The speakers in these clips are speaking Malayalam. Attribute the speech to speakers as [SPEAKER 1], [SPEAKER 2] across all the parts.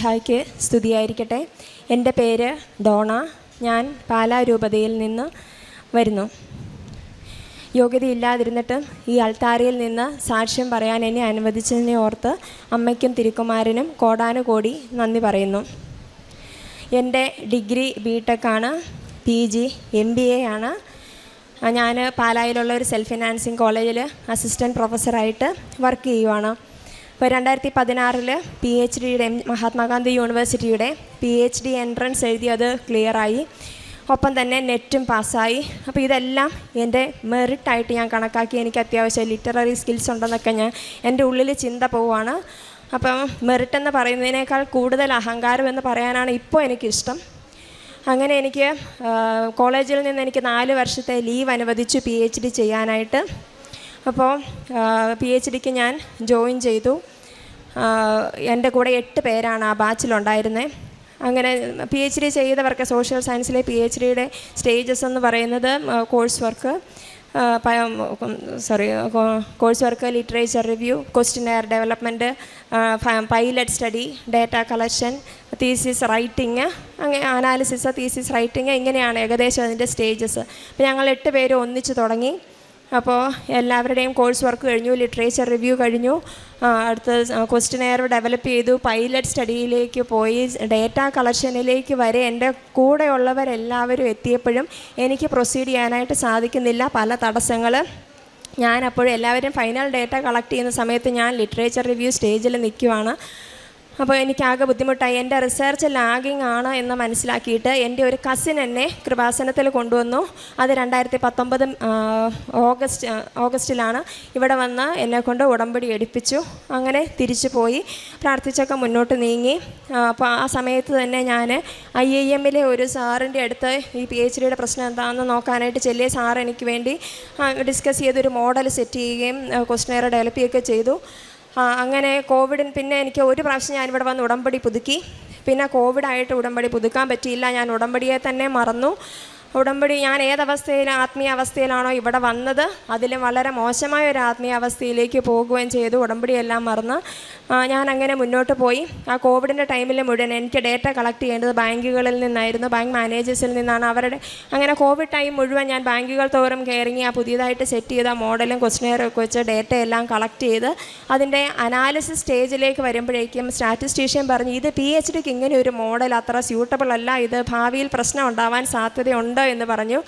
[SPEAKER 1] ഹായ്ക്ക് സ്തുതിയായിരിക്കട്ടെ. എന്റെ പേര് ഡോണ. ഞാൻ പാലാ രൂപതയിൽ നിന്ന് വരുന്നു. യോഗ്യതയില്ലാതിരുന്നിട്ട് ഈ അൾത്താരയിൽ നിന്ന് സാക്ഷ്യം പറയാൻ എന്നെ അനുവദിച്ചതിനെ ഓർത്ത് അമ്മയ്ക്കും തിരുക്കുമാരനും കോടാനുകോടി നന്ദി പറയുന്നു. എന്റെ degree B ടെക്കാണ് P G M B A ആണ്. ഞാൻ പാലായിലുള്ള ഒരു സെൽഫ് ഫിനാൻസിങ് കോളേജിൽ അസിസ്റ്റന്റ് പ്രൊഫസറായിട്ട് വർക്ക് ചെയ്യുവാണ്. ഇപ്പോൾ രണ്ടായിരത്തി പതിനാറിൽ പി എച്ച് ഡിയുടെ മഹാത്മാഗാന്ധി യൂണിവേഴ്സിറ്റിയുടെ പി എച്ച് ഡി എൻട്രൻസ് എഴുതി അത് ക്ലിയറായി ഒപ്പം തന്നെ നെറ്റും പാസ്സായി. അപ്പോൾ ഇതെല്ലാം എന്റെ മെറിറ്റായിട്ട് ഞാൻ കണക്കാക്കി. എനിക്ക് അത്യാവശ്യം ലിറ്റററി സ്കിൽസ് ഉണ്ടെന്നൊക്കെ ഞാൻ എന്റെ ഉള്ളിൽ ചിന്ത പോവാണ്. അപ്പം മെറിറ്റ് എന്ന് പറയുന്നതിനേക്കാൾ കൂടുതൽ അഹങ്കാരം എന്ന് പറയാനാണ് ഇപ്പോൾ എനിക്കിഷ്ടം. അങ്ങനെ എനിക്ക് കോളേജിൽ നിന്ന് എനിക്ക് നാല് വർഷത്തെ ലീവ് അനുവദിച്ചു പി എച്ച് ഡി ചെയ്യാനായിട്ട്. അപ്പോൾ പി എച്ച് ഡിക്ക് ഞാൻ ജോയിൻ ചെയ്തു. എന്റെ കൂടെ എട്ട് പേരാണ് ആ ബാച്ചിലുണ്ടായിരുന്നത് അങ്ങനെ പി എച്ച് ഡി ചെയ്തവർക്ക് സോഷ്യൽ സയൻസിലെ പി എച്ച് ഡിയുടെ സ്റ്റേജസ് എന്ന് പറയുന്നത് course work sorry course work literature review questionnaire development pilot study data collection thesis writing അങ്ങനെ അനാലിസിസ് തീസിസ് റൈറ്റിംഗ് ഇങ്ങനെയാണ് ഏകദേശം അതിന്റെ സ്റ്റേജസ് അപ്പോൾ ഞങ്ങൾ എട്ട് പേര് ഒന്നിച്ച് തുടങ്ങി. അപ്പോൾ എല്ലാവരുടെയും കോഴ്സ് വർക്ക് കഴിഞ്ഞു ലിറ്ററേച്ചർ റിവ്യൂ കഴിഞ്ഞു. അടുത്ത ക്വസ്റ്റിനെയർ ഡെവലപ്പ് ചെയ്തു. പൈലറ്റ് സ്റ്റഡിയിലേക്ക് പോയി. ഡേറ്റ കളക്ഷനിലേക്ക് വരെ എന്റെ കൂടെയുള്ളവരെല്ലാവരും എത്തിയപ്പോഴും എനിക്ക് പ്രൊസീഡ് ചെയ്യാനായിട്ട് സാധിക്കുന്നില്ല. പല തടസ്സങ്ങൾ ഞാൻ അപ്പോഴും എല്ലാവരും ഫൈനൽ ഡേറ്റ കളക്ട് ചെയ്യുന്ന സമയത്ത് ഞാൻ ലിറ്ററേച്ചർ റിവ്യൂ സ്റ്റേജിൽ നിൽക്കുവാണ്. അപ്പോൾ എനിക്കാകെ ബുദ്ധിമുട്ടായി. എന്റെ റിസർച്ച് ലാഗിങ് ആണ് എന്ന് മനസ്സിലാക്കിയിട്ട് എന്റെ ഒരു കസിൻ എന്നെ കൃപാസനത്തിൽ കൊണ്ടുവന്നു. അത് രണ്ടായിരത്തി പത്തൊമ്പത് ഓഗസ്റ്റ് ഓഗസ്റ്റിലാണ് ഇവിടെ വന്ന് എന്നെ കൊണ്ട് ഉടമ്പടി എടുപ്പിച്ചു. അങ്ങനെ തിരിച്ചു പോയി. പ്രാർത്ഥിച്ചൊക്കെ മുന്നോട്ട് നീങ്ങി. അപ്പോൾ ആ സമയത്ത് തന്നെ ഞാൻ ഐ ഐ എമ്മിലെ ഒരു സാറിന്റെ അടുത്ത് ഈ പി എച്ച് ഡിയുടെ പ്രശ്നം എന്താണെന്ന് നോക്കാനായിട്ട് ചെല്ലിയ സാർ എനിക്ക് വേണ്ടി ഡിസ്കസ് ചെയ്തൊരു മോഡൽ സെറ്റ് ചെയ്യുകയും ക്വസ്റ്റനെയർ ഡെവലപ്പ് ചെയ്യുകയൊക്കെ ചെയ്തു. അങ്ങനെ കോവിഡിന് പിന്നെ എനിക്ക് ഒരു പ്രാവശ്യം ഞാൻ ഇവിടെ വന്ന് ഉടമ്പടി പുതുക്കി. പിന്നെ കോവിഡായിട്ട് ഉടമ്പടി പുതുക്കാൻ പറ്റിയില്ല. ഞാൻ ഉടമ്പടിയെ തന്നെ മറന്നു. ഉടമ്പടി ഞാൻ ഏതവസ്ഥയിൽ ആത്മീയ അവസ്ഥയിലാണോ ഇവിടെ വന്നത് അതിലും വളരെ മോശമായ ഒരു ആത്മീയ അവസ്ഥയിലേക്ക് പോകുകയും ചെയ്തു ഉടമ്പടിയെല്ലാം മറന്ന്. ഞാൻ അങ്ങനെ മുന്നോട്ട് പോയി. ആ കോവിഡിന്റെ ടൈമിൽ മുഴുവൻ എനിക്ക് ഡേറ്റ കളക്ട് ചെയ്യേണ്ടത് ബാങ്കുകളിൽ നിന്നായിരുന്നു. ബാങ്ക് മാനേജേഴ്സിൽ നിന്നാണ്. അവരുടെ അങ്ങനെ കോവിഡ് ടൈം മുഴുവൻ ഞാൻ ബാങ്കുകൾ തോറും കയറിങ്ങി ആ പുതിയതായിട്ട് സെറ്റ് ചെയ്ത മോഡലും ക്വസ്റ്റിനെയറൊക്കെ വെച്ച് ഡേറ്റ എല്ലാം കളക്ട് ചെയ്ത് അതിന്റെ അനാലിസിസ് സ്റ്റേജിലേക്ക് വരുമ്പോഴേക്കും സ്റ്റാറ്റിസ്റ്റീഷ്യൻ പറഞ്ഞു ഇത് പി എച്ച് ഡിക്ക് ഇങ്ങനെ ഒരു മോഡൽ അത്ര സ്യൂട്ടബിൾ അല്ല. ഇത് ഭാവിയിൽ പ്രശ്നം ഉണ്ടാവാൻ സാധ്യതയുണ്ട്. എന്ന് പറഞ്ഞു.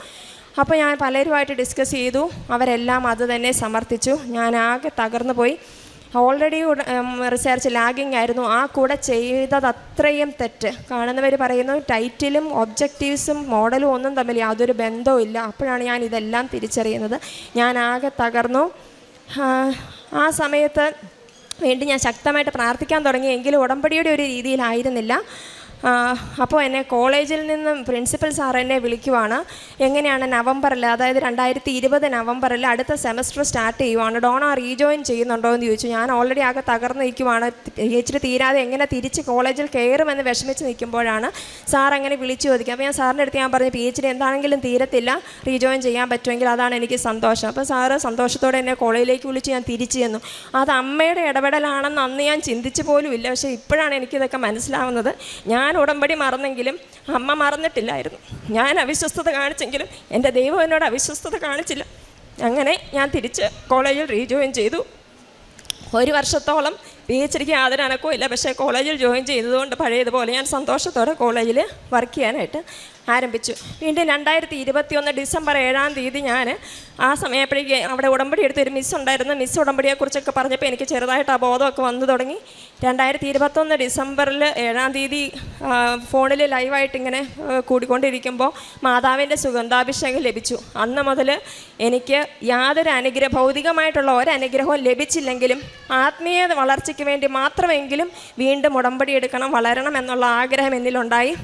[SPEAKER 1] അപ്പോൾ ഞാൻ പലരുമായിട്ട് ഡിസ്കസ് ചെയ്തു. അവരെല്ലാം അത് തന്നെ സമർത്ഥിച്ചു. ഞാൻ ആകെ തകർന്നു പോയി. ഓൾറെഡി റിസർച്ച് ലാഗിങ് ആയിരുന്നു. ആ കൂടെ ചെയ്തത് അത്രയും തെറ്റ്. കാണുന്നവർ പറയുന്നു ടൈറ്റിലും ഒബ്ജക്റ്റീവ്സും മോഡലും ഒന്നും തമ്മിൽ യാതൊരു ബന്ധവും ഇല്ല. അപ്പോഴാണ് ഞാൻ ഇതെല്ലാം തിരിച്ചറിയുന്നത്. ഞാൻ ആകെ തകർന്നു. ആ, സമയത്ത് വേണ്ടി ഞാൻ ശക്തമായിട്ട് പ്രാർത്ഥിക്കാൻ തുടങ്ങി. എങ്കിലും ഉടമ്പടിയുടെ ഒരു രീതിയിലായിരുന്നില്ല. അപ്പോൾ എന്നെ കോളേജിൽ നിന്നും പ്രിൻസിപ്പൽ സാർ എന്നെ വിളിക്കുവാണ്. എങ്ങനെയാണ് നവംബറിൽ അതായത് രണ്ടായിരത്തി ഇരുപത് നവംബറിൽ അടുത്ത സെമസ്റ്റർ സ്റ്റാർട്ട് ചെയ്യുവാണ്. ഡോണ റീജോയിൻ ചെയ്യുന്നുണ്ടോ എന്ന് ചോദിച്ചു. ഞാൻ ഓൾറെഡി ആകെ തകർന്ന് നിൽക്കുവാണ്. എച്ച് തീരാതെ എങ്ങനെ തിരിച്ച് കോളേജിൽ കയറുമെന്ന് വിഷമിച്ച് നിൽക്കുമ്പോഴാണ് സാർ അങ്ങനെ വിളിച്ചു ചോദിക്കുക. അപ്പോൾ ഞാൻ സാറിന്റെ അടുത്ത് ഞാൻ പറഞ്ഞു പി എച്ച് ഡി എന്താണെങ്കിലും തീരത്തില്ല. റീജോയിൻ ചെയ്യാൻ പറ്റുമെങ്കിൽ അതാണ് എനിക്ക് സന്തോഷം. അപ്പോൾ സാറ് സന്തോഷത്തോടെ എന്നെ കോളേജിലേക്ക് വിളിച്ച് ഞാൻ തിരിച്ചു ചെന്നു. അത് അമ്മയുടെ ഇടപെടലാണെന്ന് അന്ന് ഞാൻ ചിന്തിച്ചു പോലും ഇല്ല. പക്ഷേ ഇപ്പോഴാണ് എനിക്കിതൊക്കെ മനസ്സിലാവുന്നത്. ഞാൻ ഉടമ്പടി മറന്നെങ്കിലും അമ്മ മറന്നിട്ടില്ലായിരുന്നു. ഞാൻ അവിശ്വസ്തത കാണിച്ചെങ്കിലും എന്റെ ദൈവം എന്നോട് അവിശ്വസ്തത കാണിച്ചില്ല. അങ്ങനെ ഞാൻ തിരിച്ച് കോളേജിൽ റീജോയിൻ ചെയ്തു. ഒരു വർഷത്തോളം പി എച്ച് ഡിക്ക് യാതൊരു പക്ഷേ കോളേജിൽ ജോയിൻ ചെയ്തതുകൊണ്ട് പഴയതുപോലെ ഞാൻ സന്തോഷത്തോടെ കോളേജിൽ വർക്ക് ചെയ്യാനായിട്ട് ആരംഭിച്ചു. വീണ്ടും രണ്ടായിരത്തി ഇരുപത്തി ഒന്ന് ഡിസംബർ ഏഴാം തീയതി ഞാൻ ആ സമയപ്പോഴേക്ക് അവിടെ ഉടമ്പടി എടുത്തൊരു മിസ് ഉണ്ടായിരുന്നു. മിസ് ഉടമ്പടിയെക്കുറിച്ചൊക്കെ പറഞ്ഞപ്പോൾ എനിക്ക് ചെറുതായിട്ട് ആ ബോധമൊക്കെ വന്നു തുടങ്ങി. രണ്ടായിരത്തി ഇരുപത്തൊന്ന് ഡിസംബറിൽ ഏഴാം തീയതി ഫോണിൽ ലൈവായിട്ട് ഇങ്ങനെ കൂടിക്കൊണ്ടിരിക്കുമ്പോൾ മാതാവിന്റെ സുഗന്ധാഭിഷേകം ലഭിച്ചു. അന്ന് മുതൽ എനിക്ക് യാതൊരു അനുഗ്രഹ ഭൗതികമായിട്ടുള്ള ഒരനുഗ്രഹവും ലഭിച്ചില്ലെങ്കിലും ആത്മീയ വളർച്ചയ്ക്ക് വേണ്ടി മാത്രമെങ്കിലും വീണ്ടും ഉടമ്പടി എടുക്കണം വളരണം എന്നുള്ള ആഗ്രഹം എന്നിലുണ്ടായി.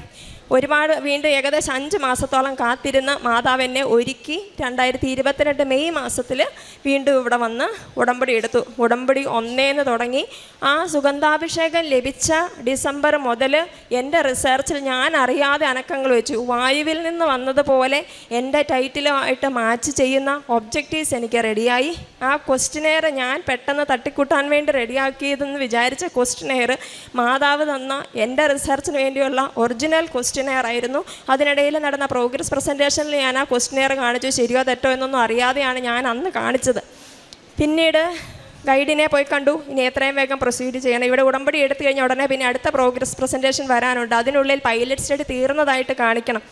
[SPEAKER 1] ഒരുപാട് വീണ്ടും ഏകദേശം അഞ്ച് മാസത്തോളം കാത്തിരുന്ന മാതാവ് എന്നെ ഒരുക്കി രണ്ടായിരത്തി ഇരുപത്തിരണ്ട് മെയ് മാസത്തിൽ വീണ്ടും ഇവിടെ വന്ന് ഉടമ്പടി എടുത്തു. ഉടമ്പടി ഒന്നേന്ന് തുടങ്ങി. ആ സുഗന്ധാഭിഷേകം ലഭിച്ച ഡിസംബർ മുതൽ എന്റെ റിസർച്ചിൽ ഞാൻ അറിയാതെ അനക്കങ്ങൾ വെച്ചു. വായുവിൽ നിന്ന് വന്നതുപോലെ എന്റെ ടൈറ്റിലുമായിട്ട് മാച്ച് ചെയ്യുന്ന ഒബ്ജക്റ്റീവ്സ് എനിക്ക് റെഡിയായി. ആ ക്വസ്റ്റിനെയർ ഞാൻ പെട്ടെന്ന് തട്ടിക്കൂട്ടാൻ വേണ്ടി റെഡിയാക്കിയതെന്ന് വിചാരിച്ച ക്വസ്റ്റിനെയർ മാതാവ് തന്ന എന്റെ റിസർച്ചിന് വേണ്ടിയുള്ള ഒറിജിനൽ ക്വസ്റ്റിനെയർ ആയിരുന്നു. അതിനിടയിൽ നടന്ന പ്രോഗ്രസ് പ്രസന്റേഷനിൽ ഞാൻ ആ ക്വസ്റ്റ്യനെയർ കാണിച്ചു. ശരിയോ തെറ്റോ എന്നൊന്നും അറിയാതെയാണ് ഞാൻ അന്ന് കാണിച്ചത്. പിന്നീട് ഗൈഡിനെ പോയി കണ്ടു. ഇനി എത്രയും വേഗം പ്രൊസീഡ് ചെയ്യണം. ഇവിടെ ഉടമ്പടി എടുത്തു കഴിഞ്ഞാൽ ഉടനെ പിന്നെ അടുത്ത പ്രോഗ്രസ് പ്രസന്റേഷൻ വരാനുണ്ട്. അതിനുള്ളിൽ പൈലറ്റ് സ്റ്റഡി തീർന്നതായിട്ട് കാണിക്കണം.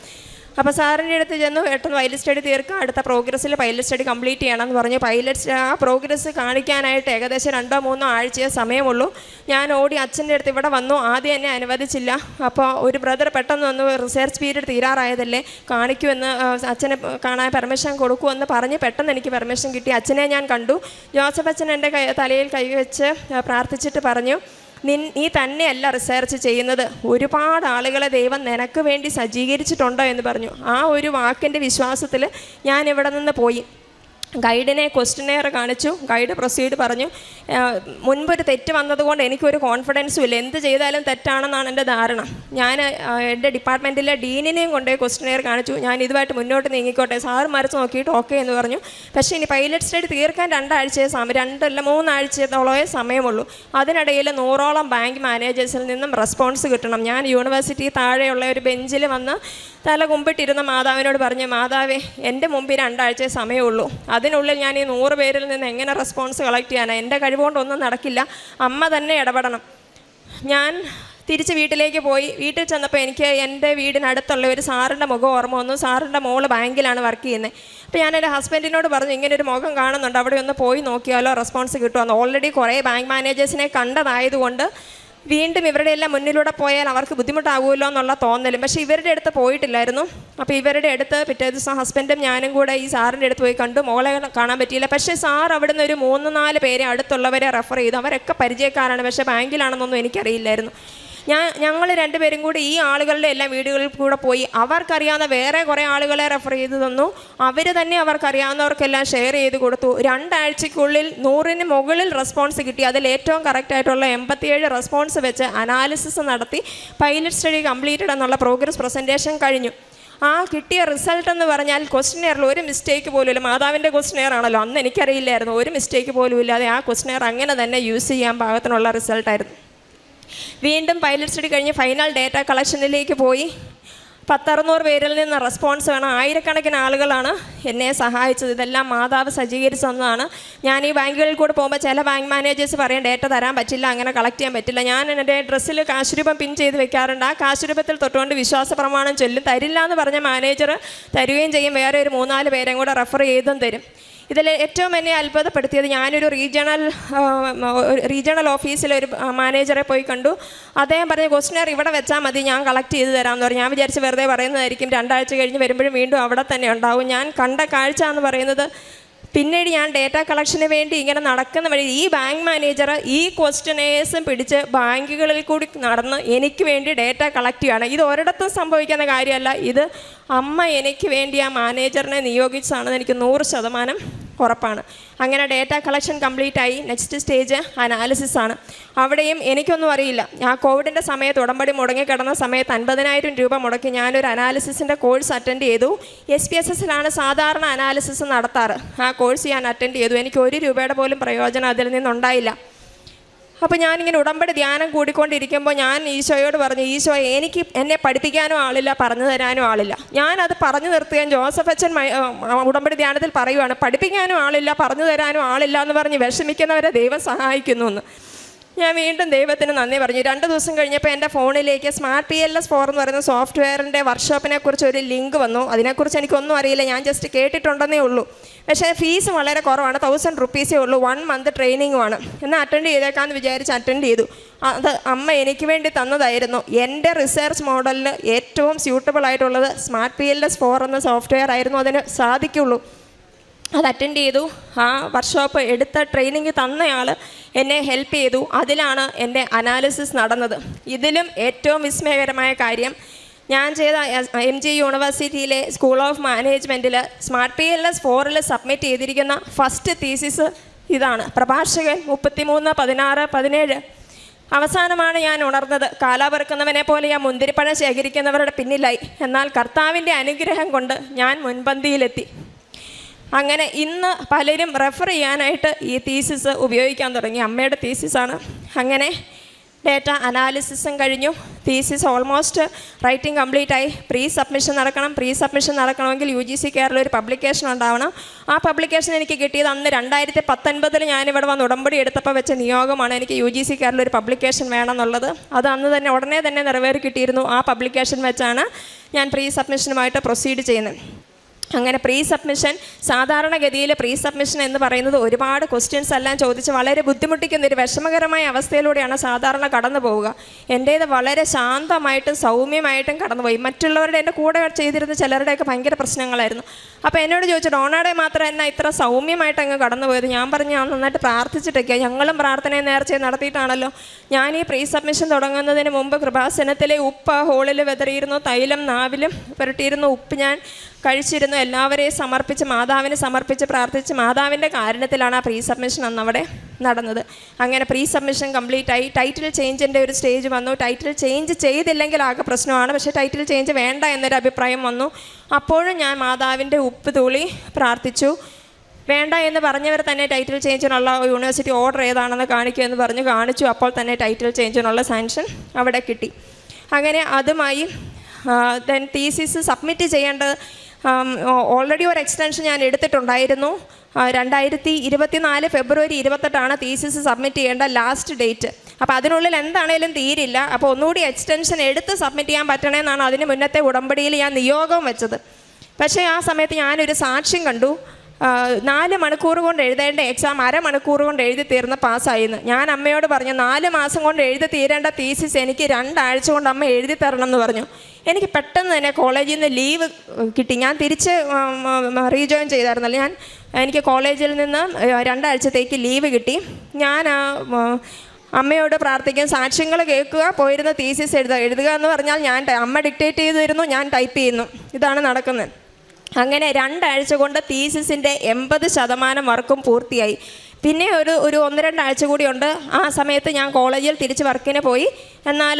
[SPEAKER 1] അപ്പോൾ സാറിന്റെ അടുത്ത് ചെന്ന് പെട്ടെന്ന് പൈലറ്റ് സ്റ്റഡി തീർക്കുക അടുത്ത പ്രോഗ്രസ്സിൽ പൈലറ്റ് സ്റ്റഡി കംപ്ലീറ്റ് ചെയ്യണം എന്ന് പറഞ്ഞു പൈലറ്റ് ആ പ്രോഗ്രസ് കാണിക്കാനായിട്ട് ഏകദേശം രണ്ടോ മൂന്നോ ആഴ്ചയെ സമയമുള്ളൂ. ഞാൻ ഓടി അച്ഛന്റെ അടുത്ത് ഇവിടെ വന്നു ആദ്യം എന്നെ അനുവദിച്ചില്ല. അപ്പോൾ ഒരു ബ്രദർ പെട്ടെന്ന് വന്നു റിസർച്ച് പീരീഡ് തീരാറായതല്ലേ കാണിക്കുമെന്ന് അച്ഛനെ കാണാൻ പെർമിഷൻ കൊടുക്കുമെന്ന് പറഞ്ഞ് പെട്ടെന്ന് എനിക്ക് പെർമിഷൻ കിട്ടി. അച്ഛനെ ഞാൻ കണ്ടു. ജോസഫ് അച്ഛൻ എന്റെ തലയിൽ കൈവച്ച് പ്രാർത്ഥിച്ചിട്ട് പറഞ്ഞു. നിൻ നീ തന്നെയല്ല റിസർച്ച് ചെയ്യുന്നത്. ഒരുപാട് ആളുകളെ ദൈവം നിനക്ക് വേണ്ടി സജ്ജീകരിച്ചിട്ടുണ്ടോ എന്ന് പറഞ്ഞു. ആ ഒരു വാക്കിന്റെ വിശ്വാസത്തിൽ ഞാൻ ഇവിടെ നിന്ന് പോയി. ഗൈഡിനെ ക്വസ്റ്റിനെയർ കാണിച്ചു. ഗൈഡ് പ്രൊസീഡ് പറഞ്ഞു മുൻപൊരു തെറ്റ് വന്നതുകൊണ്ട് എനിക്കൊരു കോൺഫിഡൻസും ഇല്ല. എന്ത് ചെയ്താലും തെറ്റാണെന്നാണ് എന്റെ ധാരണ. ഞാൻ എന്റെ ഡിപ്പാർട്ട്മെന്റിലെ ഡീനിനെയും കൊണ്ടുപോയി ക്വസ്റ്റിനെയർ കാണിച്ചു. ഞാൻ ഇതുമായിട്ട് മുന്നോട്ട് നീങ്ങിക്കോട്ടെ. സാറ് മരച്ച് നോക്കിയിട്ട് ഓക്കെ എന്ന് പറഞ്ഞു. പക്ഷേ ഇനി പൈലറ്റ് സ്റ്റഡി തീർക്കാൻ രണ്ടാഴ്ചയെ സമയം രണ്ടല്ല മൂന്നാഴ്ചത്തോളമേ സമയമുള്ളൂ. അതിനിടയിൽ നൂറോളം ബാങ്ക് മാനേജേഴ്സിൽ നിന്നും റെസ്പോൺസ് കിട്ടണം. ഞാൻ യൂണിവേഴ്സിറ്റി താഴെയുള്ള ഒരു ബെഞ്ചിൽ വന്ന് തല കുമ്പിട്ടിരുന്ന മാതാവിനോട് പറഞ്ഞു മാതാവേ എന്റെ മുമ്പിൽ രണ്ടാഴ്ചയെ സമയമുള്ളൂ. അതിനുള്ളിൽ ഞാൻ ഈ നൂറ് പേരിൽ നിന്ന് എങ്ങനെ റെസ്പോൺസ് കളക്ട് ചെയ്യാനാണ് എന്റെ കഴിവുകൊണ്ടൊന്നും നടക്കില്ല. അമ്മ തന്നെ ഇടപെടണം. ഞാൻ തിരിച്ച് വീട്ടിലേക്ക് പോയി. വീട്ടിൽ ചെന്നപ്പോൾ എനിക്ക് എന്റെ വീടിനടുത്തുള്ള ഒരു സാറിന്റെ മുഖം ഓർമ്മ വന്നു. സാറിന്റെ മോൾ ബാങ്കിലാണ് വർക്ക് ചെയ്യുന്നത്. അപ്പോൾ ഞാൻ എന്റെ ഹസ്ബൻഡിനോട് പറഞ്ഞു ഇങ്ങനെ ഒരു മുഖം കാണുന്നുണ്ട്. അവിടെ ഒന്ന് പോയി നോക്കിയാലോ റെസ്പോൺസ് കിട്ടുമെന്ന്. ഓൾറെഡി കുറേ ബാങ്ക് മാനേജേഴ്സിനെ കണ്ടതായതുകൊണ്ട് വീണ്ടും ഇവരുടെ എല്ലാം മുന്നിലൂടെ പോയാൽ അവർക്ക് ബുദ്ധിമുട്ടാകുമല്ലോ എന്നുള്ള തോന്നലും. പക്ഷേ ഇവരുടെ അടുത്ത് പോയിട്ടില്ലായിരുന്നു. അപ്പോൾ ഇവരുടെ അടുത്ത് പിറ്റേ ദിവസം ഹസ്ബൻഡും ഞാനും കൂടെ ഈ സാറിന്റെ അടുത്ത് പോയി കണ്ടു. മോളെ കാണാൻ പറ്റിയില്ല. പക്ഷേ സാർ അവിടുന്ന് ഒരു മൂന്ന് നാല് പേരെ അടുത്തുള്ളവരെ റെഫർ ചെയ്തു. അവരൊക്കെ പരിചയക്കാരാണ്. പക്ഷേ ബാങ്കിലാണെന്നൊന്നും എനിക്കറിയില്ലായിരുന്നു. ഞാൻ ഞങ്ങൾ രണ്ടുപേരും കൂടി ഈ ആളുകളുടെ എല്ലാം വീടുകളിൽ കൂടെ പോയി അവർക്കറിയാവുന്ന വേറെ കുറേ ആളുകളെ റെഫർ ചെയ്ത് തന്നു. അവർ തന്നെ അവർക്കറിയാവുന്നവർക്കെല്ലാം ഷെയർ ചെയ്ത് കൊടുത്തു. രണ്ടാഴ്ചയ്ക്കുള്ളിൽ നൂറിന് മുകളിൽ റെസ്പോൺസ് കിട്ടി. അതിൽ ഏറ്റവും കറക്റ്റായിട്ടുള്ള എൺപത്തിയേഴ് റെസ്പോൺസ് വെച്ച് അനാലിസിസ് നടത്തി. പൈലറ്റ് സ്റ്റഡി കംപ്ലീറ്റഡ് എന്നുള്ള പ്രോഗ്രസ് പ്രസന്റേഷൻ കഴിഞ്ഞു. ആ കിട്ടിയ റിസൾട്ട് എന്ന് പറഞ്ഞാൽ ക്വസ്റ്റിനെയറിൽ ഒരു മിസ്റ്റേക്ക് പോലുമില്ല. മാതാവിന്റെ ക്വസ്റ്റിനെയർ ആണല്ലോ. അന്ന് എനിക്കറിയില്ലായിരുന്നു. ഒരു മിസ്റ്റേക്ക് പോലും ഇല്ലാതെ ആ ക്വസ്റ്റിനെയർ അങ്ങനെ തന്നെ യൂസ് ചെയ്യാൻ പാകത്തിനുള്ള റിസൾട്ടായിരുന്നു വീണ്ടും പൈലറ്റ് സ്റ്റഡി കഴിഞ്ഞ് ഫൈനൽ ഡേറ്റ കളക്ഷനിലേക്ക് പോയി. പത്തറുന്നൂറ് പേരിൽ നിന്ന് റെസ്പോൺസ് വേണം. ആയിരക്കണക്കിന് ആളുകളാണ് എന്നെ സഹായിച്ചത്. ഇതെല്ലാം മാതാവ് സജ്ജീകരിച്ചു തന്നതാണ്. ഞാൻ ഈ ബാങ്കുകളിൽ കൂടെ പോകുമ്പോൾ ചില ബാങ്ക് മാനേജേഴ്സ് പറയും ഡേറ്റ തരാൻ പറ്റില്ല അങ്ങനെ കളക്ട് ചെയ്യാൻ പറ്റില്ല. ഞാൻ എന്റെ ഡ്രസ്സിൽ കാശുരൂപം പിൻ ചെയ്ത് വെക്കാറുണ്ട്. ആ കാശുരൂപത്തിൽ തൊട്ടുകൊണ്ട് വിശ്വാസ പ്രമാണം ചൊല്ലും. തരില്ല എന്ന് പറഞ്ഞ മാനേജർ തരുകയും ചെയ്യും. വേറെ ഒരു മൂന്നാൽ പേരെയും കൂടെ റെഫർ ചെയ്തും തരും. ഇതിൽ ഏറ്റവും എന്നെ അത്ഭുതപ്പെടുത്തിയത് ഞാനൊരു റീജിയണൽ റീജിയണൽ ഓഫീസിലെ ഒരു മാനേജറെ പോയി കണ്ടു. അദ്ദേഹം പറഞ്ഞു ക്വസ്റ്റിനർ ഇവിടെ വെച്ചാൽ മതി ഞാൻ കളക്ട് ചെയ്ത് തരാമെന്ന് പറഞ്ഞു. ഞാൻ വിചാരിച്ച് വെറുതെ പറയുന്നതായിരിക്കും. രണ്ടാഴ്ച കഴിഞ്ഞ് വരുമ്പോഴും വീണ്ടും അവിടെ തന്നെ ഉണ്ടാവും. ഞാൻ കണ്ട കാഴ്ച എന്ന് പറയുന്നത് പിന്നീട് ഞാൻ ഡേറ്റ കളക്ഷന് വേണ്ടി ഇങ്ങനെ നടക്കുന്ന വഴി ഈ ബാങ്ക് മാനേജർ ഈ ക്വസ്റ്റനേഴ്സും പിടിച്ച് ബാങ്കുകളിൽ കൂടി നടന്ന് എനിക്ക് വേണ്ടി ഡേറ്റ കളക്ട് ചെയ്യുകയാണ്. ഇത് ഒരിടത്തും സംഭവിക്കുന്ന കാര്യമല്ല. ഇത് അമ്മ എനിക്ക് വേണ്ടി ആ മാനേജറിനെ നിയോഗിച്ചതാണെന്ന് എനിക്ക് നൂറ് ശതമാനം ഉറപ്പാണ്. അങ്ങനെ ഡേറ്റ കളക്ഷൻ കംപ്ലീറ്റ് ആയി നെക്സ്റ്റ് സ്റ്റേജ് അനാലിസിസ് ആണ്. അവിടെയും എനിക്കൊന്നും അറിയില്ല. ആ കോവിഡിന്റെ സമയത്ത് ഉടമ്പടി മുടങ്ങിക്കിടന്ന സമയത്ത് അൻപതിനായിരം രൂപ മുടക്കി ഞാനൊരു അനാലിസിസിന്റെ കോഴ്സ് അറ്റൻഡ് ചെയ്തു. എസ് പി എസ് എസിലാണ് സാധാരണ അനാലിസിസ് നടത്താറ്. ആ കോഴ്സ് ഞാൻ അറ്റൻഡ് ചെയ്തു. എനിക്ക് ഒരു രൂപയുടെ പോലും പ്രയോജനം അതിൽ നിന്നുണ്ടായില്ല. അപ്പോൾ ഞാനിങ്ങനെ ഉടമ്പടി ധ്യാനം കൂടിക്കൊണ്ടിരിക്കുമ്പോൾ ഞാൻ ഈശോയോട് പറഞ്ഞു ഈശോ എനിക്ക് എന്നെ പഠിപ്പിക്കാനും ആളില്ല പറഞ്ഞു തരാനും ആളില്ല. ഞാനത് പറഞ്ഞു നിർത്തുകയും ജോസഫ് അച്ഛൻ ഉടമ്പടി ധ്യാനത്തിൽ പറയുവാണ് പഠിപ്പിക്കാനും ആളില്ല പറഞ്ഞു തരാനും ആളില്ല എന്ന് പറഞ്ഞ് വിഷമിക്കുന്നവരെ ദൈവം സഹായിക്കുന്നു എന്ന് ഞാൻ വീണ്ടും ദൈവത്തിന് നന്ദി പറഞ്ഞു. രണ്ട് ദിവസം കഴിഞ്ഞപ്പോൾ എന്റെ ഫോണിലേക്ക് smart P L S four എന്ന് പറയുന്ന സോഫ്റ്റ്വെയറിന്റെ വർക്ക്ഷോപ്പിനെ കുറിച്ച് ഒരു ലിങ്ക് വന്നു. അതിനെക്കുറിച്ച് എനിക്കൊന്നും അറിയില്ല. ഞാൻ ജസ്റ്റ് കേട്ടിട്ടുണ്ടെന്നേ ഉള്ളൂ. പക്ഷേ ഫീസ് വളരെ കുറവാണ്. തൗസൻഡ് റുപ്പീസേ ഉള്ളൂ. വൺ മന്ത് ട്രെയിനിങ്ങുമാണ് എന്നാൽ അറ്റൻഡ് ചെയ്തേക്കാമെന്ന് വിചാരിച്ച് അറ്റൻഡ് ചെയ്തു. അത് അമ്മ എനിക്ക് വേണ്ടി തന്നതായിരുന്നു. എന്റെ റിസർച്ച് മോഡലിന് ഏറ്റവും സ്യൂട്ടബിൾ ആയിട്ടുള്ളത് smart P L S four എന്ന സോഫ്റ്റ്വെയർ ആയിരുന്നു അതിന് സാധിക്കുള്ളൂ. അത് അറ്റൻഡ് ചെയ്തു. ആ വർക്ക്ഷോപ്പ് എടുത്ത ട്രെയിനിങ് തന്നയാൾ എന്നെ ഹെൽപ്പ് ചെയ്തു. അതിലാണ് എന്റെ അനാലിസിസ് നടന്നത്. ഇതിലും ഏറ്റവും വിസ്മയകരമായ കാര്യം ഞാൻ ചെയ്ത എം ജി യൂണിവേഴ്സിറ്റിയിലെ സ്കൂൾ ഓഫ് മാനേജ്മെന്റിൽ സ്മാർട്ട് പി എൽ എസ് ഫോറിൽ സബ്മിറ്റ് ചെയ്തിരിക്കുന്ന ഫസ്റ്റ് തീസിസ് ഇതാണ്. പ്രഭാഷകൻ മുപ്പത്തിമൂന്ന് പതിനാറ് പതിനേഴ്. അവസാനമാണ് ഞാൻ ഉണർന്നത്. കാലാപെറുക്കുന്നവനെ പോലെ ഞാൻ മുന്തിരിപ്പഴം ശേഖരിക്കുന്നവരുടെ പിന്നിലായി. എന്നാൽ കർത്താവിന്റെ അനുഗ്രഹം കൊണ്ട് ഞാൻ മുൻപന്തിയിലെത്തി. അങ്ങനെ ഇന്ന് പലരും റെഫർ ചെയ്യാനായിട്ട് ഈ തീസിസ് ഉപയോഗിക്കാൻ തുടങ്ങി. അമ്മയുടെ തീസിസാണ് അങ്ങനെ ഡേറ്റ അനാലിസിസും കഴിഞ്ഞു. തീസിസ് ഓൾമോസ്റ്റ് റൈറ്റിംഗ് കംപ്ലീറ്റ് ആയി. പ്രീ സബ്മിഷൻ നടക്കണം. പ്രീ സബ്മിഷൻ നടക്കണമെങ്കിൽ യു ജി സി കേരള ഒരു പബ്ലിക്കേഷൻ ഉണ്ടാവണം. ആ പബ്ലിക്കേഷൻ എനിക്ക് കിട്ടിയത് അന്ന് രണ്ടായിരത്തി പത്തൊൻപതിൽ ഞാനിവിടെ വന്ന് ഉടമ്പടി എടുത്തപ്പോൾ വെച്ച നിയോഗമാണ് എനിക്ക് യു ജി സി കേരള ഒരു പബ്ലിക്കേഷൻ വേണമെന്നുള്ളത്. അത് അന്ന് തന്നെ ഉടനെ തന്നെ നിറവേറി കിട്ടിയിരുന്നു. ആ പബ്ലിക്കേഷൻ വെച്ചാണ് ഞാൻ പ്രീ സബ്മിഷനുമായിട്ട് പ്രൊസീഡ് ചെയ്യുന്നത്. അങ്ങനെ പ്രീ സബ്മിഷൻ സാധാരണഗതിയിൽ പ്രീ സബ്മിഷൻ എന്ന് പറയുന്നത് ഒരുപാട് ക്വസ്റ്റ്യൻസ് എല്ലാം ചോദിച്ച് വളരെ ബുദ്ധിമുട്ടിക്കുന്ന ഒരു വിഷമകരമായ അവസ്ഥയിലൂടെയാണ് സാധാരണ കടന്നു പോവുക. എന്റേത് വളരെ ശാന്തമായിട്ടും സൗമ്യമായിട്ടും കടന്നുപോയി. മറ്റുള്ളവരുടെ എന്റെ കൂടെ ചെയ്തിരുന്ന ചിലരുടെയൊക്കെ ഭയങ്കര പ്രശ്നങ്ങളായിരുന്നു. അപ്പോൾ എന്നോട് ചോദിച്ചു ഡോണാടെ മാത്രം എന്നാ ഇത്ര സൗമ്യമായിട്ട് അങ്ങ് കടന്നു പോയത് ഞാൻ പറഞ്ഞു ഞാൻ നന്നായിട്ട് പ്രാർത്ഥിച്ചിട്ടൊക്കെ ഞങ്ങളും പ്രാർത്ഥനയെ നേർച്ചയെ നടത്തിയിട്ടാണല്ലോ ഞാൻ ഈ പ്രീ സബ്മിഷൻ തുടങ്ങുന്നതിന് മുമ്പ് കൃപാസനത്തിലെ ഉപ്പ് ഹോളിൽ വെതറിയിരുന്നു തൈലം നാവിലും പുരട്ടിയിരുന്നു ഉപ്പ് ഞാൻ കഴിച്ചിരുന്നു എല്ലാവരെയും സമർപ്പിച്ച് മാതാവിന് സമർപ്പിച്ച് പ്രാർത്ഥിച്ച് മാതാവിന്റെ കാരണത്തിലാണ് ആ പ്രീ സബ്മിഷൻ അന്ന് അവിടെ നടന്നത്. അങ്ങനെ പ്രീ സബ്മിഷൻ കംപ്ലീറ്റ് ആയി. ടൈറ്റിൽ ചേഞ്ചിന്റെ ഒരു സ്റ്റേജ് വന്നു. ടൈറ്റിൽ ചേഞ്ച് ചെയ്തില്ലെങ്കിൽ ആകെ പ്രശ്നമാണ്. പക്ഷേ ടൈറ്റിൽ ചേഞ്ച് വേണ്ട എന്നൊരു അഭിപ്രായം വന്നു. അപ്പോഴും ഞാൻ മാതാവിന്റെ ഉപ്പ് തൂളി പ്രാർത്ഥിച്ചു. വേണ്ട എന്ന് പറഞ്ഞവർ തന്നെ ടൈറ്റിൽ ചേഞ്ചിനുള്ള യൂണിവേഴ്സിറ്റി ഓർഡർ ഏതാണെന്ന് കാണിക്കുക എന്ന് പറഞ്ഞ് കാണിച്ചു. അപ്പോൾ തന്നെ ടൈറ്റിൽ ചേഞ്ചിനുള്ള സാങ്ഷൻ അവിടെ കിട്ടി. അങ്ങനെ അതുമായി ദെൻ തീസിസ് സബ്മിറ്റ് ചെയ്യേണ്ടത് ഓൾറെഡി ഒരു എക്സ്റ്റൻഷൻ ഞാൻ എടുത്തിട്ടുണ്ടായിരുന്നു. രണ്ടായിരത്തി ഇരുപത്തിനാല് ഫെബ്രുവരി ഇരുപത്തെട്ടാണ് തീസിസ് സബ്മിറ്റ് ചെയ്യേണ്ട ലാസ്റ്റ് ഡേറ്റ് അപ്പോൾ അതിനുള്ളിൽ എന്താണേലും തീരില്ല. അപ്പോൾ ഒന്നുകൂടി എക്സ്റ്റൻഷൻ എടുത്ത് സബ്മിറ്റ് ചെയ്യാൻ പറ്റണമെന്നാണ് അതിന് മുന്നത്തെ ഉടമ്പടിയിൽ ഞാൻ നിയോഗം വെച്ചത്. പക്ഷേ ആ സമയത്ത് ഞാനൊരു സാക്ഷ്യം കണ്ടു. നാല് മണിക്കൂർ കൊണ്ട് എഴുതേണ്ട എക്സാം അരമണിക്കൂർ കൊണ്ട് എഴുതി തീർന്ന് പാസ്സായിന്ന് ഞാൻ അമ്മയോട് പറഞ്ഞു നാല് മാസം കൊണ്ട് എഴുതി തീരേണ്ട തീസിസ് എനിക്ക് രണ്ടാഴ്ച കൊണ്ട് അമ്മ എഴുതി തരണം എന്ന് പറഞ്ഞു. എനിക്ക് പെട്ടെന്ന് തന്നെ കോളേജിൽ നിന്ന് ലീവ് കിട്ടി. ഞാൻ തിരിച്ച് റീജോയിൻ ചെയ്തായിരുന്നല്ലോ. ഞാൻ എനിക്ക് കോളേജിൽ നിന്ന് രണ്ടാഴ്ചത്തേക്ക് ലീവ് കിട്ടി. ഞാൻ അമ്മയോട് പ്രാർത്ഥിക്കും സാക്ഷ്യങ്ങൾ കേൾക്കുക പോയിരുന്ന തീസിസ് എഴുതുക എഴുതുക എന്ന് പറഞ്ഞാൽ ഞാൻ അമ്മ ഡിക്റ്റേറ്റ് ചെയ്തിരുന്നു ഞാൻ ടൈപ്പ് ചെയ്യുന്നു. ഇതാണ് നടക്കുന്നത്. അങ്ങനെ രണ്ടാഴ്ച കൊണ്ട് തീസിസിന്റെ എൺപത് ശതമാനം വർക്കും പൂർത്തിയായി. പിന്നെ ഒരു ഒരു ഒന്ന് രണ്ടാഴ്ച കൂടിയുണ്ട് ആ സമയത്ത് ഞാൻ കോളേജിൽ തിരിച്ച് വർക്കിന് പോയി. എന്നാൽ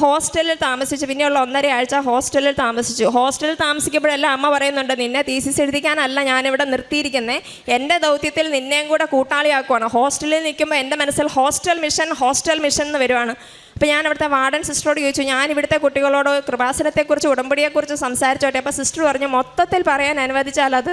[SPEAKER 1] ഹോസ്റ്റലിൽ താമസിച്ചു. പിന്നെയുള്ള ഒന്നര ആഴ്ച ഹോസ്റ്റലിൽ താമസിച്ചു. ഹോസ്റ്റലിൽ താമസിക്കുമ്പോഴെല്ലാം അമ്മ പറയുന്നുണ്ട് നിന്നെ തീസിസ് എഴുതിക്കാനല്ല ഞാനിവിടെ നിർത്തിയിരിക്കുന്നത് എന്റെ ദൗത്യത്തിൽ നിന്നെയും കൂടെ കൂട്ടാളിയാക്കുവാണ്. ഹോസ്റ്റലിൽ നിൽക്കുമ്പോൾ എന്റെ മനസ്സിൽ ഹോസ്റ്റൽ മിഷൻ ഹോസ്റ്റൽ മിഷൻ എന്ന് വരുവാണ്. അപ്പോൾ ഞാൻ അവിടുത്തെ വാർഡൻ സിസ്റ്ററോട് ചോദിച്ചു ഞാൻ ഇവിടുത്തെ കുട്ടികളോട് കൃപാസനത്തെക്കുറിച്ച് ഉടമ്പടിയെക്കുറിച്ച് സംസാരിച്ചോട്ടെ? അപ്പോൾ സിസ്റ്റർ പറഞ്ഞു മൊത്തത്തിൽ പറയാൻ അനുവദിച്ചാൽ അത്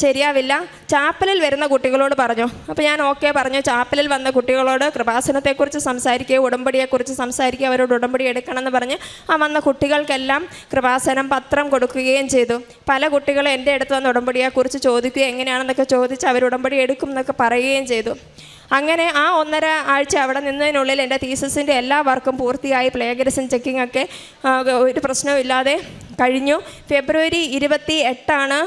[SPEAKER 1] ശരിയാവില്ല. ചാപ്പലിൽ വരുന്ന കുട്ടികളോട് പറഞ്ഞു. അപ്പോൾ ഞാൻ ഓക്കെ പറഞ്ഞു. ചാപ്പലിൽ വന്ന കുട്ടികളോട് കൃപാസനത്തെക്കുറിച്ച് സംസാരിക്കുക ഉടമ്പടിയെക്കുറിച്ച് സംസാരിക്കുക അവരോട് ഉടമ്പടി എടുക്കണമെന്ന് പറഞ്ഞ് ആ വന്ന കുട്ടികൾക്കെല്ലാം കൃപാസനം പത്രം കൊടുക്കുകയും ചെയ്തു. പല കുട്ടികളും എന്റെ അടുത്ത് വന്ന് ഉടമ്പടിയെക്കുറിച്ച് ചോദിക്കുകയും എങ്ങനെയാണെന്നൊക്കെ ചോദിച്ച് അവർ ഉടമ്പടി എടുക്കും എന്നൊക്കെ പറയുകയും ചെയ്തു. അങ്ങനെ ആ ഒന്നര ആഴ്ച അവിടെ നിന്നതിനുള്ളിൽ എന്റെ തീസസിന്റെ എല്ലാ വർക്കും പൂർത്തിയായി പ്ലേഗരിസം ചെക്കിംഗ് ഒക്കെ ഒരു പ്രശ്നവും ഇല്ലാതെ കഴിഞ്ഞു. ഫെബ്രുവരി ഇരുപത്തി എട്ടാണ്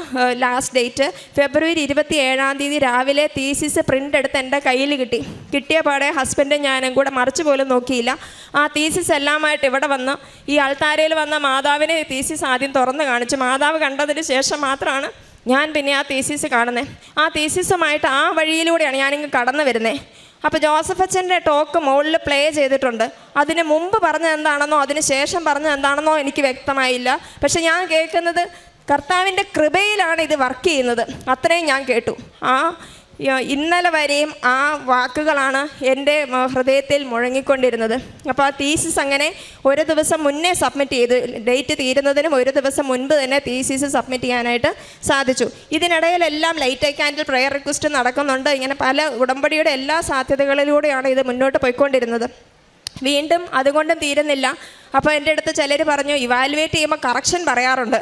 [SPEAKER 1] ലാസ്റ്റ് ഡേറ്റ് ഫെബ്രുവരി ഇരുപത്തി ഏഴാം തീയതി രാവിലെ തീസിസ് പ്രിന്റ് എടുത്ത് എന്റെ കയ്യിൽ കിട്ടി. കിട്ടിയ പാടെ ഹസ്ബൻഡും ഞാനും കൂടെ മറിച്ച് പോലും നോക്കിയില്ല. ആ തീസിസ് എല്ലാമായിട്ട് ഇവിടെ വന്ന് ഈ ആൾത്താരയിൽ വന്ന മാതാവിനെ തീസിസ് ആദ്യം തുറന്ന് കാണിച്ചു. മാതാവ് കണ്ടതിന് ശേഷം മാത്രമാണ് ഞാൻ പിന്നെ ആ തീസിസ് കാണുന്നത് ആ തീസിസുമായിട്ട് ആ വഴിയിലൂടെയാണ് ഞാനിങ്ങ് കടന്നു വരുന്നത് അപ്പോൾ ജോസഫ് അച്ഛന്റെ ടോക്ക് മുകളിൽ പ്ലേ ചെയ്തിട്ടുണ്ട്. അതിന് മുമ്പ് പറഞ്ഞത് എന്താണെന്നോ അതിന് ശേഷം പറഞ്ഞത് എന്താണെന്നോ എനിക്ക് വ്യക്തമായില്ല. പക്ഷെ ഞാൻ കേൾക്കുന്നത് കർത്താവിന്റെ കൃപയിലാണ് ഇത് വർക്ക് ചെയ്യുന്നത്. അത്രയും ഞാൻ കേട്ടു. ആ ഇന്നലെ വരെയും ആ വാക്കുകളാണ് എന്റെ ഹൃദയത്തിൽ മുഴങ്ങിക്കൊണ്ടിരുന്നത്. അപ്പോൾ ആ തീസിസ് അങ്ങനെ ഒരു ദിവസം മുന്നേ സബ്മിറ്റ് ചെയ്തു ഡേറ്റ് തീരുന്നതിനും ഒരു ദിവസം മുൻപ് തന്നെ തീസിസ് സബ്മിറ്റ് ചെയ്യാനായിട്ട് സാധിച്ചു. ഇതിനിടയിലെല്ലാം light a candle prayer request നടക്കുന്നുണ്ട്. ഇങ്ങനെ പല ഉടമ്പടിയുടെ എല്ലാ സാധ്യതകളിലൂടെയാണ് ഇത് മുന്നോട്ട് പോയിക്കൊണ്ടിരുന്നത്. വീണ്ടും അതുകൊണ്ടും തീരുന്നില്ല. അപ്പോൾ എന്റെ അടുത്ത് ചിലർ പറഞ്ഞു ഇവാലുവേറ്റ് ചെയ്യുമ്പോൾ കറക്ഷൻ പറയാറുണ്ട്.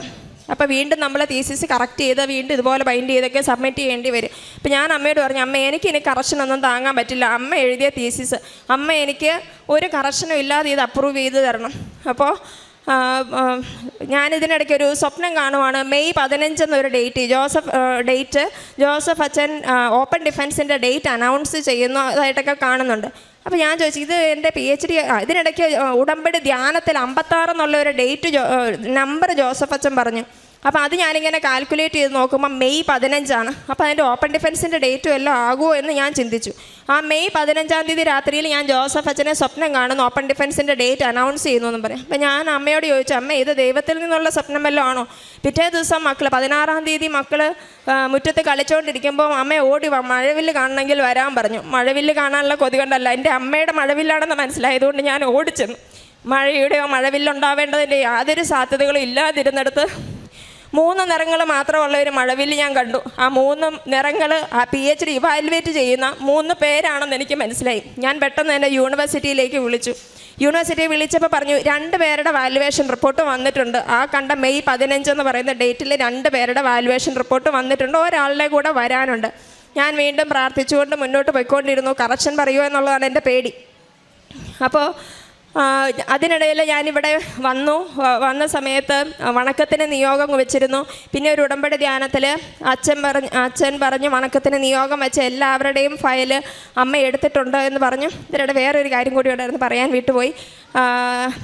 [SPEAKER 1] അപ്പോൾ വീണ്ടും നമ്മൾ തീസിസ് കറക്റ്റ് ചെയ്ത് വീണ്ടും ഇതുപോലെ ബൈൻഡ് ചെയ്തൊക്കെ സബ്മിറ്റ് ചെയ്യേണ്ടി വരും. അപ്പോൾ ഞാൻ അമ്മയോട് പറഞ്ഞു അമ്മ എനിക്ക് ഇനി കറക്ഷനൊന്നും താങ്ങാൻ പറ്റില്ല. അമ്മ എഴുതിയ തീസിസ് അമ്മ എനിക്ക് ഒരു കറക്ഷനും ഇല്ലാതെ ഇത് അപ്രൂവ് ചെയ്ത് തരണം. അപ്പോൾ ഞാനിതിനിടയ്ക്ക് ഒരു സ്വപ്നം കാണുവാണ്. മെയ് പതിനഞ്ച് എന്നൊരു ഡേറ്റ് ജോസഫ് ഡേറ്റ് ജോസഫ് അച്ഛൻ ഓപ്പൺ ഡിഫൻസിന്റെ ഡേറ്റ് അനൗൺസ് ചെയ്യുന്നതായിട്ടൊക്കെ കാണുന്നുണ്ട്. അപ്പോൾ ഞാൻ ചോദിച്ചു ഇത് എന്റെ പി എച്ച് ഡി ഇതിനിടയ്ക്ക് ഉടമ്പടി ധ്യാനത്തിൽ അമ്പത്താറ് എന്നുള്ള ഒരു ഡേറ്റ് നമ്പർ ജോസഫ് അച്ഛൻ പറഞ്ഞു. അപ്പോൾ അത് ഞാനിങ്ങനെ കാൽക്കുലേറ്റ് ചെയ്ത് നോക്കുമ്പോൾ മെയ് പതിനഞ്ചാണ്. അപ്പോൾ അതിന്റെ ഓപ്പൺ ഡിഫൻസിന്റെ ഡേറ്റും എല്ലാം ആകുമോ എന്ന് ഞാൻ ചിന്തിച്ചു. ആ മെയ് പതിനഞ്ചാം തീയതി രാത്രിയിൽ ഞാൻ ജോസഫ് അച്ഛനെ സ്വപ്നം കാണുന്നു. ഓപ്പൺ ഡിഫൻസിന്റെ ഡേറ്റ് അനൗൺസ് ചെയ്യുന്നു എന്ന് പറയും. അപ്പോൾ ഞാൻ അമ്മയോട് ചോദിച്ചു അമ്മ ഇത് ദൈവത്തിൽ നിന്നുള്ള സ്വപ്നം വല്ലതും ആണോ? പിറ്റേ ദിവസം മക്കൾ പതിനാറാം തീയതി മക്കൾ മുറ്റത്ത് കളിച്ചുകൊണ്ടിരിക്കുമ്പോൾ അമ്മ ഓടി വാ മഴവില്ല് കാണണമെങ്കിൽ വരാൻ പറഞ്ഞു. മഴവില്ല് കാണാനുള്ള കൊതി കൊണ്ടല്ല എന്റെ അമ്മയുടെ മഴവില്ലാണെന്ന് മനസ്സിലായതുകൊണ്ട് ഞാൻ ഓടിച്ചെന്നു. മഴയുടെയോ മഴവില്ലുണ്ടാവേണ്ടതിന്റെ യാതൊരു സാധ്യതകളും ഇല്ലാതിരുന്നിടത്ത് മൂന്ന് നിറങ്ങൾ മാത്രമുള്ള ഒരു മഴവിൽ ഞാൻ കണ്ടു. ആ മൂന്ന് നിറങ്ങൾ ആ പി എച്ച് ഡി ഇവാലുവേറ്റ് ചെയ്യുന്ന മൂന്ന് പേരാണെന്ന് എനിക്ക് മനസ്സിലായി. ഞാൻ പെട്ടെന്ന് തന്നെ യൂണിവേഴ്സിറ്റിയിലേക്ക് വിളിച്ചു. യൂണിവേഴ്സിറ്റി വിളിച്ചപ്പോൾ പറഞ്ഞു രണ്ട് പേരുടെ വാലുവേഷൻ റിപ്പോർട്ട് വന്നിട്ടുണ്ട്. ആ കണ്ട മെയ് പതിനഞ്ച് എന്ന് പറയുന്ന ഡേറ്റിൽ രണ്ട് പേരുടെ വാലുവേഷൻ റിപ്പോർട്ട് വന്നിട്ടുണ്ട്. ഒരാളുടെ കൂടെ വരാനുണ്ട്. ഞാൻ വീണ്ടും പ്രാർത്ഥിച്ചുകൊണ്ട് മുന്നോട്ട് പോയിക്കൊണ്ടിരുന്നു. കറക്ഷൻ പറയുമോ എന്നുള്ളതാണ് എന്റെ പേടി. അപ്പോൾ അതിനിടയിൽ ഞാനിവിടെ വന്നു. വന്ന സമയത്ത് വണക്കത്തിന് നിയോഗം വെച്ചിരുന്നു. പിന്നെ ഒരു ഉടമ്പടി ധ്യാനത്തിൽ അച്ഛൻ പറഞ്ഞ് അച്ഛൻ പറഞ്ഞു വണക്കത്തിന് നിയോഗം വെച്ച എല്ലാവരുടെയും ഫയൽ അമ്മ എടുത്തിട്ടുണ്ട് എന്ന് പറഞ്ഞു. ഇതിനിടെ വേറൊരു കാര്യം കൂടി ഉണ്ടായിരുന്നു പറയാൻ വിട്ടുപോയി.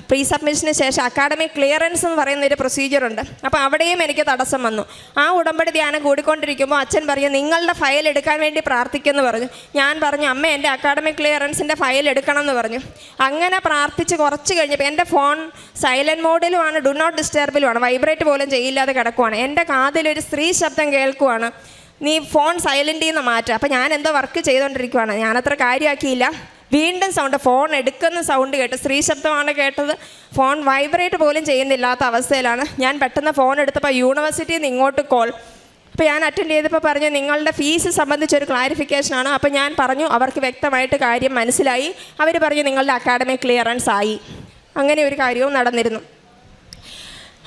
[SPEAKER 1] പ്രീ സബ്മിഷന് ശേഷം അക്കാഡമിക് ക്ലിയറൻസ് എന്ന് പറയുന്ന ഒരു പ്രൊസീജിയർ ഉണ്ട്. അപ്പോൾ അവിടെയും എനിക്ക് തടസ്സം വന്നു. ആ ഉടമ്പടി ധ്യാനം കൂടിക്കൊണ്ടിരിക്കുമ്പോൾ അച്ഛൻ പറഞ്ഞു നിങ്ങളുടെ ഫയൽ എടുക്കാൻ വേണ്ടി പ്രാർത്ഥിക്കുമെന്ന് പറഞ്ഞു. ഞാൻ പറഞ്ഞു അമ്മ എന്റെ അക്കാഡമിക് ക്ലിയറൻസിന്റെ ഫയൽ എടുക്കണം എന്ന് പറഞ്ഞു. അങ്ങനെ പ്രാർത്ഥിച്ച് കുറച്ച് കഴിഞ്ഞപ്പോൾ എന്റെ ഫോൺ സൈലന്റ് മോഡിലുമാണ് ഡു നോട്ട് ഡിസ്റ്റർബിലുമാണ് വൈബ്രേറ്റ് പോലും ചെയ്യില്ലാതെ കിടക്കുവാണ്. എന്റെ കാതിലൊരു സ്ത്രീ ശബ്ദം കേൾക്കുവാണ്. നീ ഫോൺ സൈലന്റിൽ നിന്ന് മാറ്റുക അപ്പോൾ ഞാൻ എന്തോ വർക്ക് ചെയ്തുകൊണ്ടിരിക്കുവാണ് ഞാനത്ര കാര്യമാക്കിയില്ല വീണ്ടും സൗണ്ട് ഫോൺ എടുക്കുന്ന സൗണ്ട് കേട്ട് സ്ത്രീ ശബ്ദമാണ് കേട്ടത്. ഫോൺ വൈബ്രേറ്റ് പോലും ചെയ്യുന്നില്ലാത്ത അവസ്ഥയിലാണ്. ഞാൻ പെട്ടെന്ന് ഫോൺ എടുത്തപ്പോൾ യൂണിവേഴ്സിറ്റിയിൽ നിന്ന് ഇങ്ങോട്ട് കോൾ. അപ്പോൾ ഞാൻ അറ്റൻഡ് ചെയ്തപ്പോൾ പറഞ്ഞു നിങ്ങളുടെ ഫീസ് സംബന്ധിച്ചൊരു ക്ലാരിഫിക്കേഷനാണ് അപ്പോൾ ഞാൻ പറഞ്ഞു അവർക്ക് വ്യക്തമായിട്ട് കാര്യം മനസ്സിലായി. അവർ പറഞ്ഞു നിങ്ങളുടെ അക്കാഡമിക് ക്ലിയറൻസ് ആയി. അങ്ങനെ ഒരു കാര്യവും നടന്നിരുന്നു.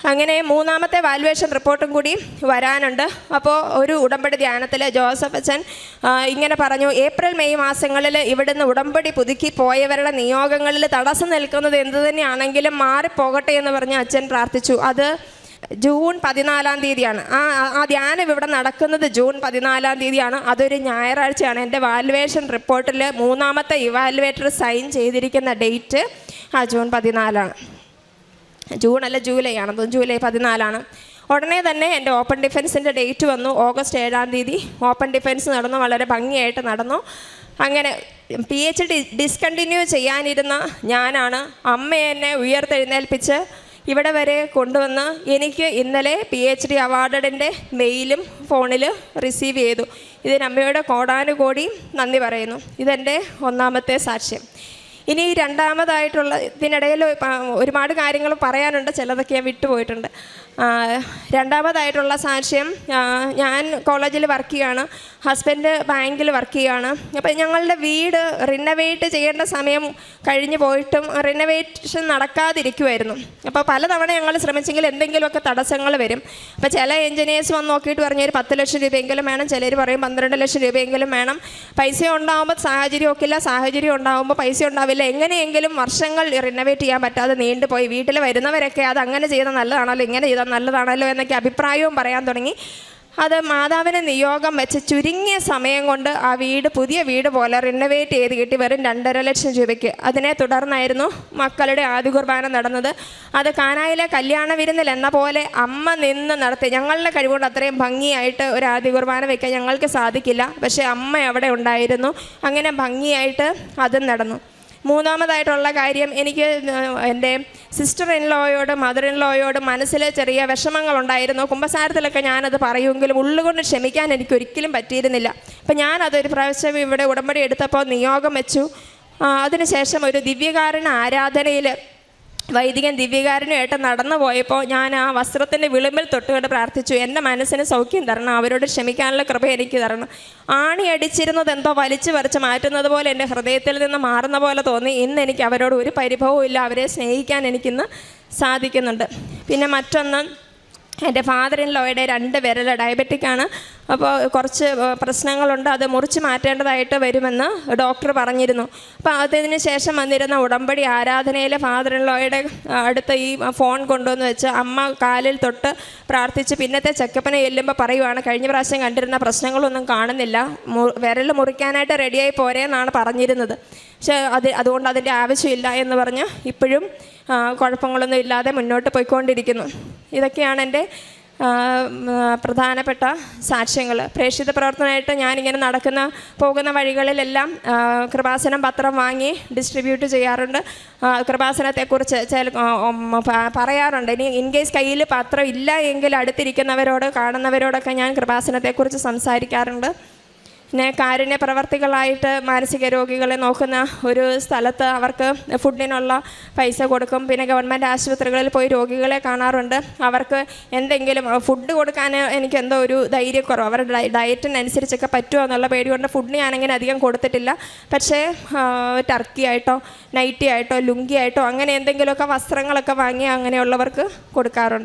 [SPEAKER 1] അങ്ങനെ മൂന്നാമത്തെ വാലുവേഷൻ റിപ്പോർട്ടും കൂടി വരാനുണ്ട്. അപ്പോൾ ഒരു ഉടമ്പടി ധ്യാനത്തിൽ ജോസഫ് അച്ഛൻ ഇങ്ങനെ പറഞ്ഞു ഏപ്രിൽ മെയ് മാസങ്ങളിൽ ഇവിടുന്ന് ഉടമ്പടി പുതുക്കി പോയവരുടെ നിയോഗങ്ങളിൽ തടസ്സം നിൽക്കുന്നത് എന്തു തന്നെയാണെങ്കിലും മാറിപ്പോകട്ടെ എന്ന് പറഞ്ഞ് അച്ഛൻ പ്രാർത്ഥിച്ചു. അത് ജൂൺ പതിനാലാം തീയതിയാണ്. ആ ആ- ധ്യാനം ഇവിടെ നടക്കുന്നത് ജൂൺ പതിനാലാം തീയതിയാണ്. അതൊരു ഞായറാഴ്ചയാണ്. എന്റെ വാലുവേഷൻ റിപ്പോർട്ടിൽ മൂന്നാമത്തെ ഇവാലുവേറ്റർ സൈൻ ചെയ്തിരിക്കുന്ന ഡേറ്റ് ആ ജൂൺ പതിനാലാണ്. ജൂൺ അല്ല ജൂലൈ ആണ്. ജൂലൈ പതിനാലാണ്. ഉടനെ തന്നെ എന്റെ ഓപ്പൺ ഡിഫൻസിന്റെ ഡേറ്റ് വന്നു. ഓഗസ്റ്റ് ഏഴാം തീയതി ഓപ്പൺ ഡിഫൻസ് നടന്നു. വളരെ ഭംഗിയായിട്ട് നടന്നു. അങ്ങനെ പി എച്ച് ഡി ഡിസ്കണ്ടിന്യൂ ചെയ്യാനിരുന്ന ഞാനാണ് അമ്മ എന്നെ ഉയർത്തെഴുന്നേൽപ്പിച്ച് ഇവിടെ വരെ കൊണ്ടുവന്ന് എനിക്ക് ഇന്നലെ പി എച്ച് ഡി അവാർഡിന്റെ മെയിലും ഫോണിൽ റിസീവ് ചെയ്തു. ഇതിന് അമ്മയുടെ കോടാനുകോടി നന്ദി പറയുന്നു. ഇതെന്റെ ഒന്നാമത്തെ സാക്ഷ്യം. ഇനി രണ്ടാമതായിട്ടുള്ള ഇതിനിടയിൽ ഒരുപാട് കാര്യങ്ങൾ പറയാനുണ്ട്. ചിലതൊക്കെ ഞാൻ വിട്ടുപോയിട്ടുണ്ട്. രണ്ടാമതായിട്ടുള്ള സാക്ഷ്യം ഞാൻ കോളേജിൽ വർക്ക് ചെയ്യുകയാണ്. ഹസ്ബൻഡ് ബാങ്കിൽ വർക്ക് ചെയ്യുകയാണ്. അപ്പോൾ ഞങ്ങളുടെ വീട് റിനോവേറ്റ് ചെയ്യേണ്ട സമയം കഴിഞ്ഞ് പോയിട്ടും റിനോവേഷൻ നടക്കാതിരിക്കുമായിരുന്നു അപ്പോൾ പലതവണ ഞങ്ങൾ ശ്രമിച്ചെങ്കിൽ എന്തെങ്കിലുമൊക്കെ തടസ്സങ്ങൾ വരും. അപ്പോൾ ചില എഞ്ചിനീയേഴ്സ് വന്ന് നോക്കിയിട്ട് പറഞ്ഞ ഒരു പത്ത് ലക്ഷം രൂപയെങ്കിലും വേണം. ചിലർ പറയും പന്ത്രണ്ട് ലക്ഷം രൂപയെങ്കിലും വേണം. പൈസ ഉണ്ടാകുമ്പോൾ സാഹചര്യം ഒക്കില്ല സാഹചര്യം ഉണ്ടാകുമ്പോൾ പൈസ ഉണ്ടാവില്ല. എങ്ങനെയെങ്കിലും വർഷങ്ങൾ റിനോവേറ്റ് ചെയ്യാൻ പറ്റാതെ നീണ്ടുപോയി. വീട്ടിൽ വരുന്നവരൊക്കെ അത് അങ്ങനെ ചെയ്താൽ നല്ലതാണല്ലോ ഇങ്ങനെ ചെയ്താൽ നല്ലതാണല്ലോ എന്നൊക്കെ അഭിപ്രായവും പറയാൻ തുടങ്ങി. അത് മാതാവിന് നിയോഗം വെച്ച് ചുരുങ്ങിയ സമയം കൊണ്ട് ആ വീട് പുതിയ വീട് പോലെ റിനോവേറ്റ് ചെയ്ത് കിട്ടി വെറും രണ്ടര ലക്ഷം രൂപയ്ക്ക്. അതിനെ തുടർന്നായിരുന്നു മക്കളുടെ ആദ്യ കുർബാന നടന്നത്. അത് കാനായിലെ കല്യാണ വിരുന്നിൽ എന്ന പോലെ അമ്മ നിന്ന് നടത്തി. ഞങ്ങളുടെ കഴിവുകൊണ്ട് അത്രയും ഭംഗിയായിട്ട് ഒരു ആദ്യ കുർബാന വയ്ക്കാൻ ഞങ്ങൾക്ക് സാധിക്കില്ല. പക്ഷേ അമ്മ അവിടെ ഉണ്ടായിരുന്നു. അങ്ങനെ ഭംഗിയായിട്ട് അതും നടന്നു. മൂന്നാമതായിട്ടുള്ള കാര്യം എനിക്ക് എന്റെ സിസ്റ്റർ ഇൻ ലോയോട് മദർ ഇൻ ലോയോട് മനസ്സിൽ ചെറിയ വിഷമങ്ങളുണ്ടായിരുന്നു. കുമ്പസാരത്തിലൊക്കെ ഞാനത് പറയുമെങ്കിലും ഉള്ളുകൊണ്ട് ക്ഷമിക്കാൻ എനിക്ക് ഒരിക്കലും പറ്റിയിരുന്നില്ല. അപ്പം ഞാനതൊരു പ്രാവശ്യം ഇവിടെ ഉടമ്പടി എടുത്തപ്പോൾ നിയോഗം വെച്ചു. അതിനുശേഷം ഒരു ദിവ്യകാരണ ആരാധനയിൽ വൈദികൻ ദിവ്യകാരനുമായിട്ട് നടന്നു പോയപ്പോൾ ഞാൻ ആ വസ്ത്രത്തിന്റെ വിളിമ്പിൽ തൊട്ടുകൊണ്ട് പ്രാർത്ഥിച്ചു. എന്റെ മനസ്സിന് സൗഖ്യം തരണം. അവരോട് ക്ഷമിക്കാനുള്ള കൃപ എനിക്ക് തരണം. ആണി അടിച്ചിരുന്നത് എന്തോ വലിച്ചു പറിച്ച് മാറ്റുന്നത് പോലെ എന്റെ ഹൃദയത്തിൽ നിന്ന് മാറുന്ന പോലെ തോന്നി. ഇന്ന് എനിക്ക് അവരോട് ഒരു പരിഭവവും ഇല്ല. അവരെ സ്നേഹിക്കാൻ എനിക്കിന്ന് സാധിക്കുന്നുണ്ട്. പിന്നെ മറ്റൊന്ന് എന്റെ ഫാദർ ഇൻ ലോയുടെ രണ്ട് വിരൽ ഡയബറ്റിക് ആണ്. അപ്പോൾ കുറച്ച് പ്രശ്നങ്ങളുണ്ട്. അത് മുറിച്ച് മാറ്റേണ്ടതായിട്ട് വരുമെന്ന് ഡോക്ടർ പറഞ്ഞിരുന്നു. അപ്പോൾ അതിന് ശേഷം വന്നിരുന്ന ഉടമ്പടി ആരാധനയിലെ ഫാദർ ലോയുടെ അടുത്ത് ഈ ഫോൺ കൊണ്ടുവന്ന് വെച്ച് അമ്മ കാലിൽ തൊട്ട് പ്രാർത്ഥിച്ച് പിന്നത്തെ ചെക്കപ്പിനെ ചെല്ലുമ്പോൾ പറയുവാണ് കഴിഞ്ഞ പ്രാവശ്യം കണ്ടിരുന്ന പ്രശ്നങ്ങളൊന്നും കാണുന്നില്ല. വിരൽ മുറിക്കാനായിട്ട് റെഡിയായി പോരേന്നാണ് പറഞ്ഞിരുന്നത്. പക്ഷേ അത് അതുകൊണ്ട് അതിന്റെ ആവശ്യമില്ല എന്ന് പറഞ്ഞ് ഇപ്പോഴും കുഴപ്പങ്ങളൊന്നും ഇല്ലാതെ മുന്നോട്ട് പോയിക്കൊണ്ടിരിക്കുന്നു. ഇതൊക്കെയാണ് എന്റെ പ്രധാനപ്പെട്ട സാക്ഷ്യങ്ങൾ. പ്രേക്ഷിത പ്രവർത്തനമായിട്ട് ഞാനിങ്ങനെ നടക്കുന്ന പോകുന്ന വഴികളിലെല്ലാം കൃപാസനം പത്രം വാങ്ങി ഡിസ്ട്രിബ്യൂട്ട് ചെയ്യാറുണ്ട്. കൃപാസനത്തെക്കുറിച്ച് ചില പറയാറുണ്ട്. ഇനി ഇൻ കേസ് കയ്യിൽ പത്രം ഇല്ല എങ്കിൽ അടുത്തിരിക്കുന്നവരോട് കാണുന്നവരോടൊക്കെ ഞാൻ കൃപാസനത്തെക്കുറിച്ച് സംസാരിക്കാറുണ്ട്. പിന്നെ കാരുണ്യ പ്രവർത്തികളായിട്ട് മാനസിക രോഗികളെ നോക്കുന്ന ഒരു സ്ഥലത്ത് അവർക്ക് ഫുഡിനുള്ള പൈസ കൊടുക്കും. പിന്നെ ഗവൺമെന്റ് ആശുപത്രികളിൽ പോയി രോഗികളെ കാണാറുണ്ട്. അവർക്ക് എന്തെങ്കിലും ഫുഡ് കൊടുക്കാൻ എനിക്ക് എന്തോ ഒരു ധൈര്യക്കുറവ് അവരുടെ ഡയ- ഡയറ്റിനനുസരിച്ചൊക്കെ പറ്റുമോ എന്നുള്ള പേടി കൊണ്ട് ഫുഡ് ഞാനങ്ങനെ അധികം കൊടുത്തിട്ടില്ല. പക്ഷേ ടർക്കി ആയിട്ടോ നൈറ്റി ആയിട്ടോ ലുങ്കി ആയിട്ടോ അങ്ങനെ എന്തെങ്കിലുമൊക്കെ വസ്ത്രങ്ങളൊക്കെ വാങ്ങി അങ്ങനെയുള്ളവർക്ക് കൊടുക്കാറുണ്ട്.